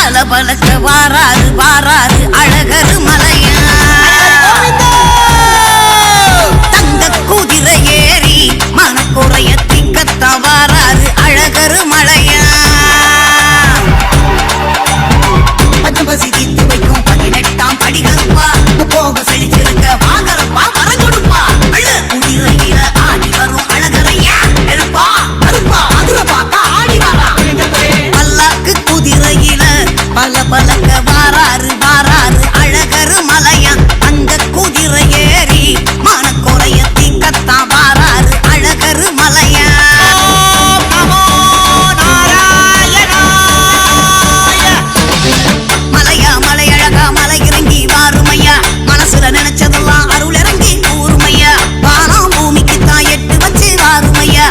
பலக்க வாராது வாராது அழகரு மலையா தங்க குதிரை ஏறி மனக்குறைய திக்கத்த வாராது அழகரு மலையா பல பலங்க வாராரு வாராரு அழகரு மலையா அந்த குதிரை ஏறி மானக்குறைய தீக்கத்தான் வாராரு அழகரு மலையா மலையா மலையழகா மலை இறங்கி வாருமையா. மனசுல நினைச்சதெல்லாம் அருள் இறங்கி கூறுமையா. வானம் பூமிக்கு தான் எட்டு வச்சு வாருமையா.